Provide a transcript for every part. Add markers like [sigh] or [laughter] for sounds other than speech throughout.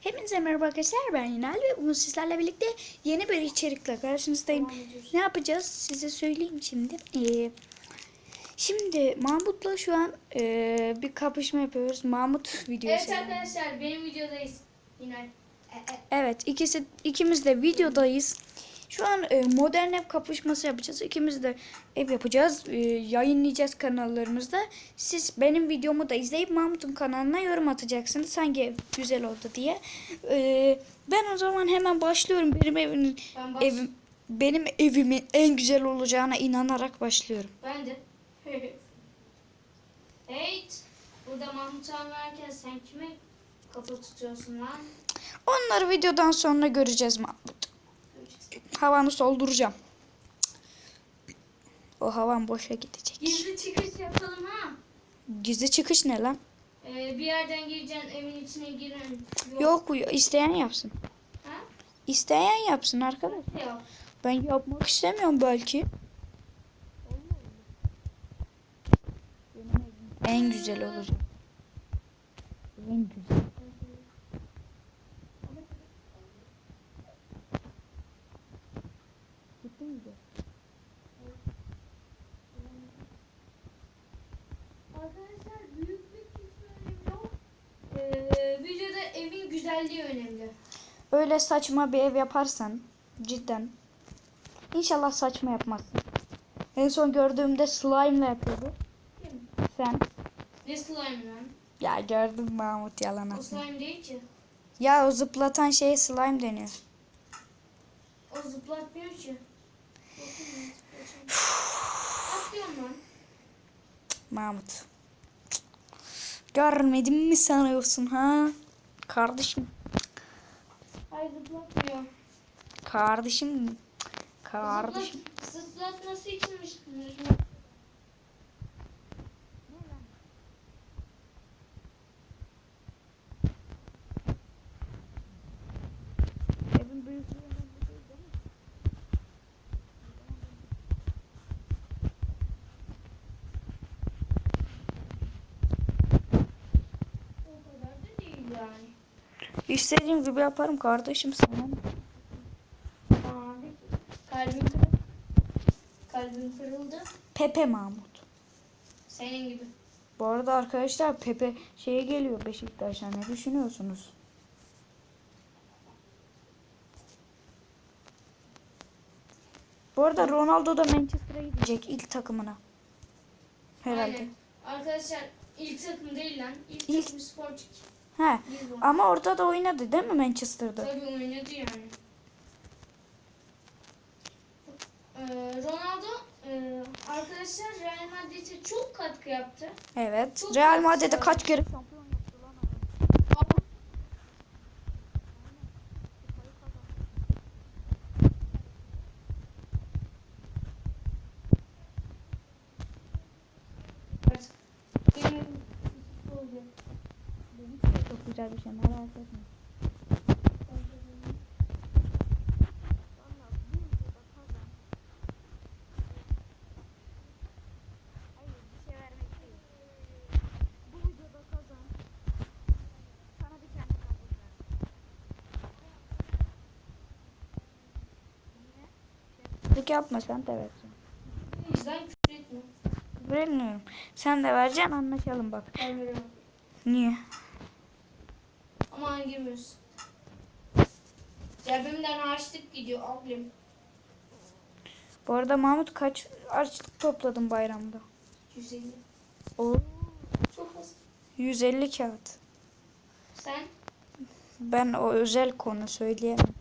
Hepinize merhaba arkadaşlar ben Yinal ve bugün sizlerle birlikte yeni bir içerikle karşınızdayım. Ne yapacağız size söyleyeyim şimdi. Ee, şimdi Mahmut'la şu an ee, bir kapışma yapıyoruz. Mahmut [laughs] videosu. Evet arkadaşlar benim videodayız. Yine. E, e, Evet ikisi ikimiz de videodayız. Şu an e, modern ev kapışması yapacağız. İkimiz de ev yapacağız. E, yayınlayacağız kanallarımızda. Siz benim videomu da izleyip Mahmut'un kanalına yorum atacaksınız. Hangi ev güzel oldu diye. E, ben o zaman hemen başlıyorum. Benim evimin Ben baş... evim benim evimin en güzel olacağına inanarak başlıyorum. Ben de. [laughs] Burada Mahmut varken sen kime kafa tutuyorsun lan? Onları videodan sonra göreceğiz Mahmut. Havanı solduracağım. O havan boşa gidecek. Gizli çıkış yapalım ha. Gizli çıkış ne lan? Ee, bir yerden gireceksin evin içine giren. Yok isteyen yapsın. Ha? İsteyen yapsın arkadaş. Yok. Ben yapmak istemiyorum belki. En güzel olacak. En güzel. Gitti mi de? Arkadaşlar büyüklük hiç önemli yok. Ee, videoda evin güzelliği önemli. Öyle saçma bir ev yaparsan cidden İnşallah saçma yapmazsın. En son gördüğümde slime yapıyordu. Kim? Sen Ne slime lan? ya gördüm Mahmut yalan O slime değil ki. Ya o zıplatan şeye slime deniyor. O zıplatmıyor ki. Ben zıplatacağım. Atlıyorum lan. Mahmut. Görmedim mi sanıyorsun ha? Kardeşim. Hayır zıplatmıyor. Kardeşim. Kardeşim. Zıplat, zıplatması içinmiş. Evin büyüklüğü O kadar da değil yani. İstediğim gibi yaparım kardeşim sana. Aa, kalbim kırıldı. Kalbim kırıldı. Pepe Mahmut. Senin gibi. Bu arada arkadaşlar Pepe şeye geliyor Beşiktaş'a ne düşünüyorsunuz? Bu arada Ronaldo da Manchester'a gidecek ilk takımına. Herhalde. Aynen. Arkadaşlar ilk takım değil lan. İlk, İlk- takım sporcu. He. Ama orada da oynadı değil mi Manchester'da? Tabii oynadı yani. Ee, Ronaldo e, arkadaşlar Real Madrid'e çok katkı yaptı. Evet. Çok Real Madrid'de güzel. kaç kere Benim futbolcu. Çok güzel bir şey merak etme. Dik yapma sen de yüzden küfür etme. Bilmiyorum. Sen de vereceksin anlaşalım bak. Ben veriyorum. Niye? Ama girmiyoruz. Cebimden harçlık gidiyor abim. Bu arada Mahmut kaç harçlık topladın bayramda? 150. O Çok az. 150 kağıt. Sen? Ben o özel konu söyleyemem.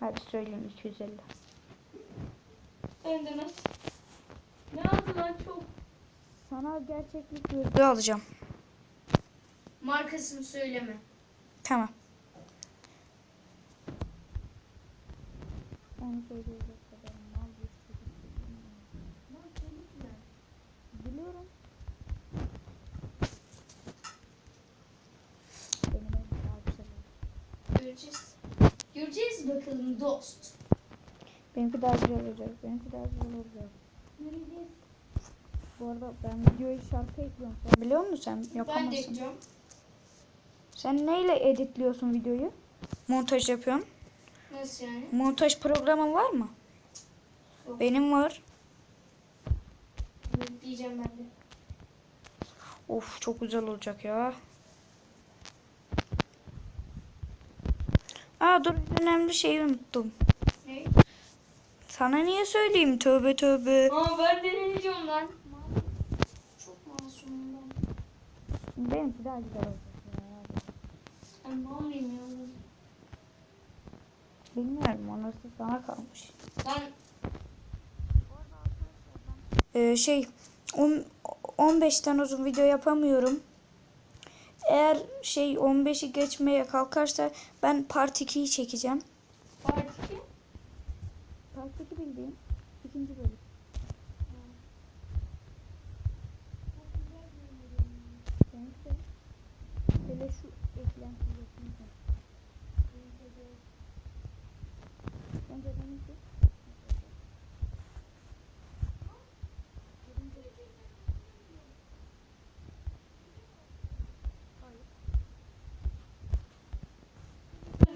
Hadi söyleyeyim 250. Ben de lan çok? Sana gerçeklik gözlüğü alacağım. Markasını söyleme. Tamam. Onu söyleyecek kadar mal Biliyorum. Güzel olacak. Göreceğiz. Göreceğiz bakalım dost. Benimki daha güzel olacak. Benimki daha güzel olacak. Göreceğiz. Bu arada ben videoya şarkı ekliyorum. Sen biliyor musun sen Ben de ekliyorum. Sen neyle editliyorsun videoyu? Montaj yapıyorsun. Nasıl yani? Montaj programın var mı? Yok. Benim var. Diyeceğim ben de. Of çok güzel olacak ya. Aa dur önemli şeyi unuttum. Ne? Sana niye söyleyeyim tövbe tövbe. Aa ben de ne diyeceğim lan? Çok masumum ben. Benimki daha güzel olacak ya? Bilmiyorum orası sana kalmış. Ee, şey on- 15'ten uzun video yapamıyorum. Eğer şey 15'i geçmeye kalkarsa ben part 2'yi çekeceğim. part 2. Part 2 bildiğim ikinci bölüm. Hele şu eklenti yapayım.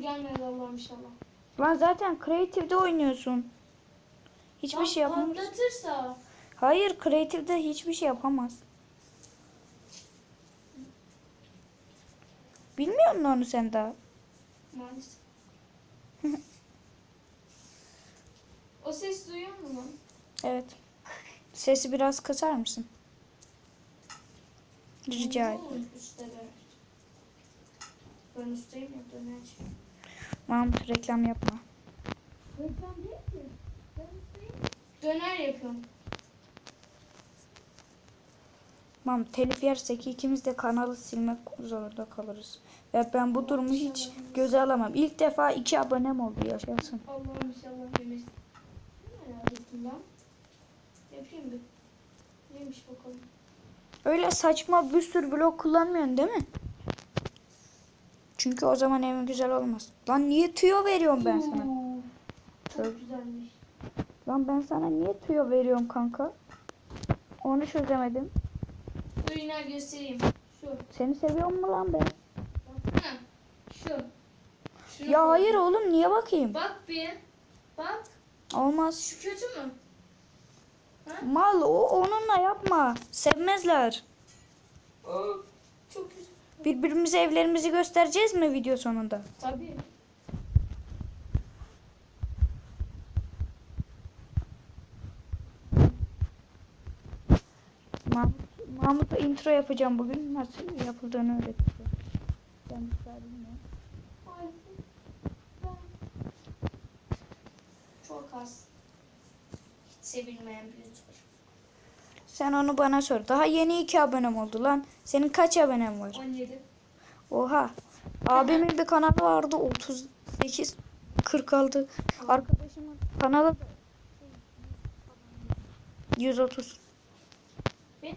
Gelmedi Allah'ım inşallah. Lan zaten Creative'de oynuyorsun. Hiçbir Lan şey yapamaz. Patlatırsa. Hayır Creative'de hiçbir şey yapamaz. Onu sen daha? Maalesef. o ses duyuyor musun? Evet. Sesi biraz kısar mısın? Rica be. Ben ustayım ya dönerci. Mahmut reklam yapma. Reklam değil ki. Ben ustayım. Döner yapıyorum. Mahmut telif yersek ikimiz de kanalı silmek zorunda kalırız. Ve ben bu durumu hiç göze alamam. İlk defa iki abonem oldu yaşasın. Allah'ım inşallah. Yapayım. Neymiş bakalım. Öyle saçma bir sürü blok kullanmıyorsun değil mi? Çünkü o zaman evin güzel olmaz. Lan niye tüyo veriyorum ben sana? Çok- güzelmiş. Lan ben sana niye tüyo veriyorum kanka? Onu çözemedim. Dur göstereyim. Şu. Seni seviyor mu lan ben? Baksana. Şu. Şunu Ya koy. hayır oğlum niye bakayım? Bak bir. Bak. Olmaz. Şu kötü mü? Mal o onunla yapma. Sevmezler. Oo, çok güzel. Birbirimize evlerimizi göstereceğiz mi video sonunda? Tabii. Mahmut, Mahmut'a intro yapacağım bugün. Nasıl yapıldığını öğreteceğim. Ben. Maalesef. Ben- Çok az. Hiç sevilmeyen bir YouTuber. Sen onu bana sor. Daha yeni iki abonem oldu lan. Senin kaç abonen var? 17. Oha. Abimin bir kanalı vardı 38 46. Arkadaşımın kanalı da 130. Benim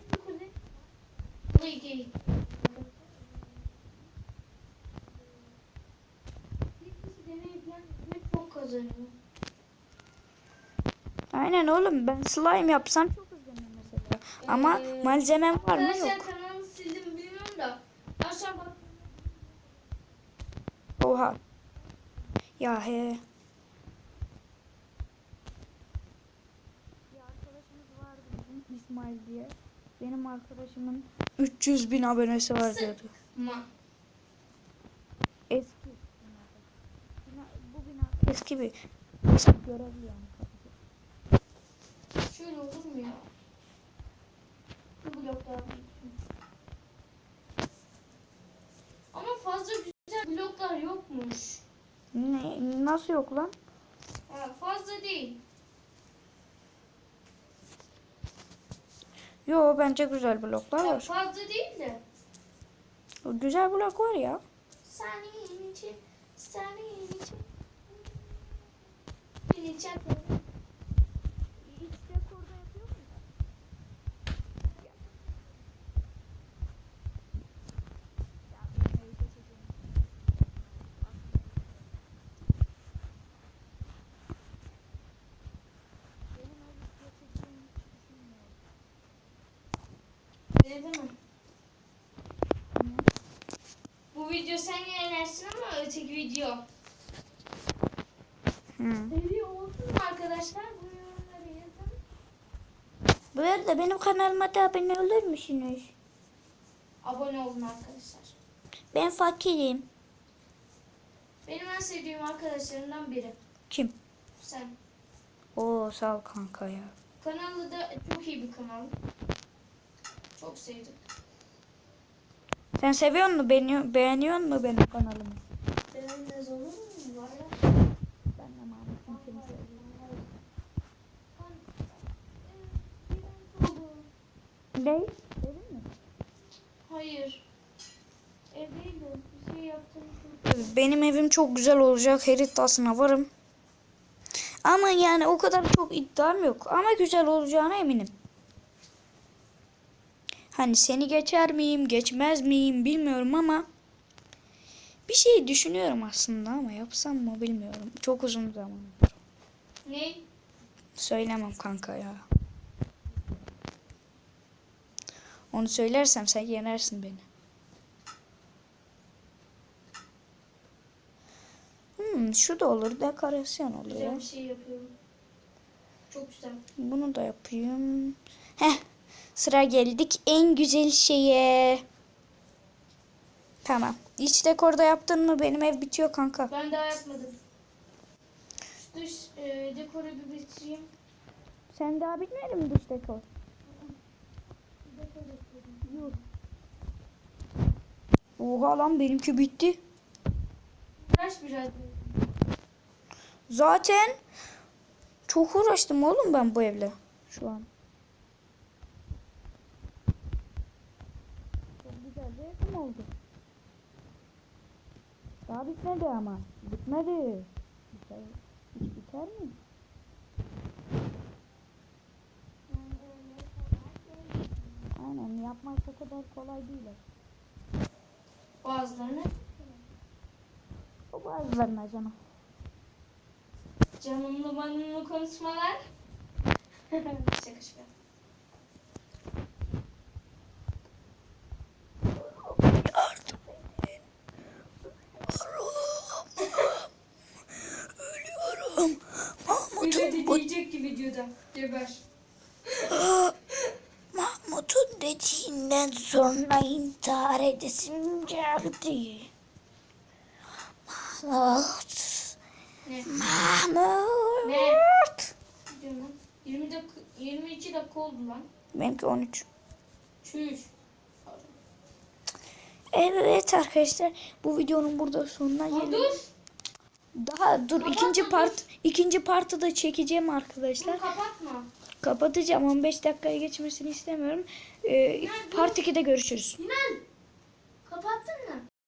Aynen oğlum ben slime yapsam çok hızlanıyor mesela. Ama Ee, malzemem var mı yok. kanalımı sildim bilmiyorum da. Aşağı bak. Oha. Ya he. Bir arkadaşımız vardı bizim İsmail diye. Benim arkadaşımın 300 bin abonesi var diyordu. Eski. Bina, bu bina eski bir görevi yani. Şöyle olur mu ya? Bu bloklar büyüksün. Ama fazla güzel bloklar yokmuş. Ne, nasıl yok lan? Ha, fazla değil. Yo bence güzel bloklar Ya, var. fazla değil de. Güzel blok var ya. Senin için, senin için. Dedi mi? Bu video sen yayınlarsın ama öteki video. Hmm. Video mu arkadaşlar? Bunu yorumlara. Bu arada benim kanalıma da abone olur musunuz? Abone olun arkadaşlar. Ben fakirim. Benim en sevdiğim arkadaşlarımdan biri. Kim? Sen. Oo sağ ol kanka ya. Kanalı da çok iyi bir kanal. Çok sevdim. Sen seviyor musun? Beğeniyor, beğeniyor musun benim kanalımı? Beğenmez olur mu? Var ya. Ben de Mahmut'un seviyorum. Ne? Dedin mi? Hayır. Evdeydi. Bir şey yaptım. Benim evim çok güzel olacak. Her iddiasına varım. Ama yani o kadar çok iddiam yok. Ama güzel olacağına eminim. Hani seni geçer miyim, geçmez miyim bilmiyorum ama bir şey düşünüyorum aslında ama yapsam mı bilmiyorum. Çok uzun zaman. Ne? Söylemem kanka ya. Onu söylersem sen yenersin beni. Hmm, şu da olur. Dekorasyon oluyor. Güzel bir şey yapıyorum. Çok güzel. Bunu da yapayım. Heh. Sıra geldik en güzel şeye. Tamam. İç dekorda yaptın mı benim ev bitiyor kanka. Ben daha yapmadım. Şu dış e, dekoru bir bitireyim. Sen daha bitmedi mi dış dekor? Oha lan benimki bitti. Uğraş biraz. Zaten çok uğraştım oğlum ben bu evle şu an. Çok güzel bir evim oldu. Daha bitmedi ama. Bitmedi. Biter, hiç biter mi? Aynen yapmak o kadar kolay değil. Bazılarını O bazılarına canım. canımlı manımlı konuşmalar. [laughs] şaka şaka. Ölüyorum. Öyle de diyecek ki videoda. Geber. [gasps] Mahmut'un dediğinden sonra intihar edesim geldi. Mahmut. Ne? Mahmut. Ne? Diyorum lan. 20 dakika, 22 dakika oldu lan. Benimki 13. Çüş. Evet arkadaşlar bu videonun burada sonuna geldik. dur. Daha dur Kapatma, ikinci part ikinci partı da çekeceğim arkadaşlar. kapatma. Kapatacağım 15 dakikaya geçmesini istemiyorum. Ee, part 2'de görüşürüz. İnan. Kapattın